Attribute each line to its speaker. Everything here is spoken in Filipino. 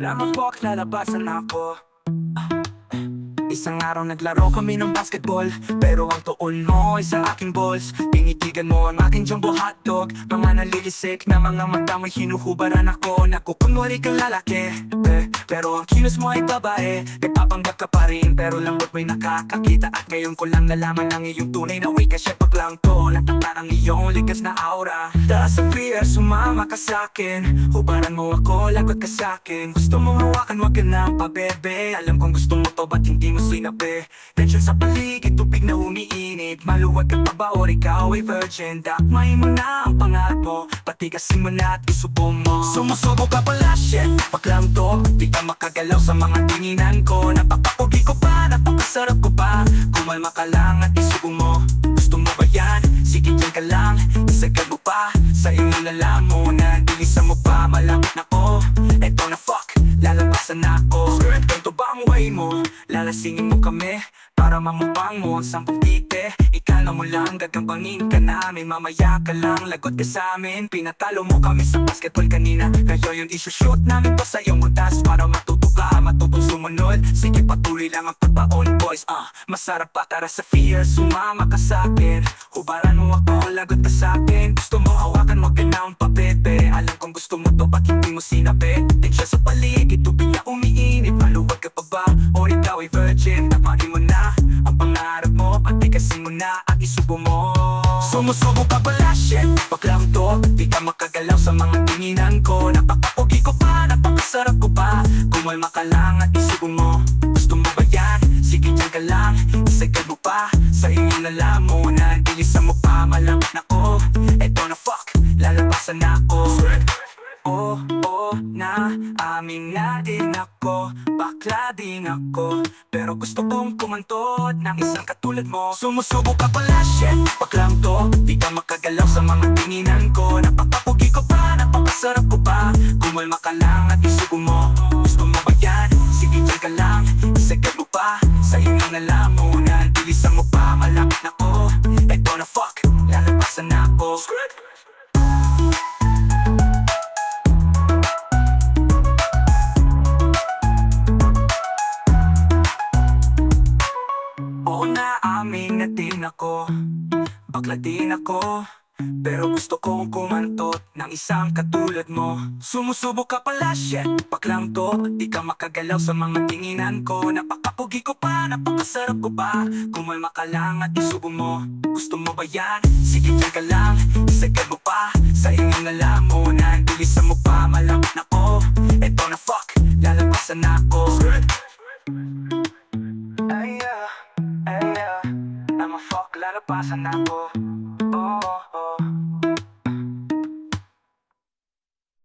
Speaker 1: Ramapok, lalabasan ako. Isang araw naglaro kami ng basketball Pero ang tuon mo ay sa aking balls. Tinitigan mo ang aking jumbo hotdog Mga nalilisik na mga mata mo'y hinuhubaran ako. Nakukunwari kang lalaki eh, Pero ang kilos mo ay babae. Nagpapanggap ka pa rin Pero lambot mo'y nakakakita? At ngayon ko lang nalaman ang iyong tunay na wika Siya pag lang to Nagtata ang iyong ligas na aura. Tara sa fear, sumama ka sa'kin Hubaran mo ako, lagot ka sa'kin Gusto mong hawakan, wag ka na pabebe. Alam kong gusto mo to, ba't hindi mo sinabi? Tension sa paligid, tubig na umiinit Maluwag ka pa ba or ikaw ay virgin? Dakmahin mo na ang pangarap mo. Patigasin mo na at isubong mo. Sumusubo ka pala, shit. Pag lang to, di ka makagalaw sa mga tinginan ko. Napakapugi ko pa, napakasarap ko pa. Kumalma ka lang at isubong mo. Gusto mo ba yan? Sige dyan ka lang. Isagad mo pa. Sa iyong lalam mo na Dilisan mo pa. Malapit na ko Eto na fuck. Lalabasan na ako. ba ang way mo? Lalasingin mo kami Para mamupang mo ang sampung tite Ikala mo lang gagambangin ka namin. Mamaya ka lang lagot ka sa amin. Pinatalo mo kami sa basketball kanina. Ngayon yung isushoot namin to sa iyong utas Para matuto ka, matutong sumunod. Sige patuloy lang ang pagbaon boys ah. Masarap pa tara sa fear Sumama ka sa akin. Hubaran mo ako, lagot ka sa akin. Gusto mo hawakan, wag ka na ang papepe Alam kong gusto mo to, ba't hindi mo sinabi Tapain mo na ang pangarap mo Patikasin mo na at isubo mo. Sumusubo ka pala, shit Pag lang to, di ka makagalaw sa mga tinginan ko. Napakapogi ko pa, napakasarap ko pa. Kumalma ka lang at isubo mo. Gusto mo ba yan? Sige dyan ka lang. Isagad mo pa Sa iyong alam mo na na Amin na ako. Bakla din ako. Pero gusto kong kumantot Ng isang katulad mo. Sumusubo ka pala shit Pag lang to Di ka makagalaw sa mga tinginan ko. Napakapugi ko pa Napakasarap ko pa. Kumalma ka lang at isubo mo. Gusto mo ba yan? Sige dyan ka lang. Isagad mo pa Sa iyong alam mo na Dilisan mo pa Malapit na ko Eto na fuck. Lalabasan na ako. Oo na amin na ako. Bakla din ako. Pero gusto kong kumantot Ng isang katulad mo. Sumusubo ka pala shit. Pag lang to Di ka makagalaw sa mga tinginan ko. Napakapugi ko pa Napakasarap ko pa. Kumalma ka lang at isubo mo. Gusto mo ba yan? Sige dyan ka lang. Isagad mo pa. Sa iyong alam mo na Dilisan mo pa. Malapit na ko Eto na fuck. Lalabasan na ako. Ay, lalapasan ako? Oo, oh, oh,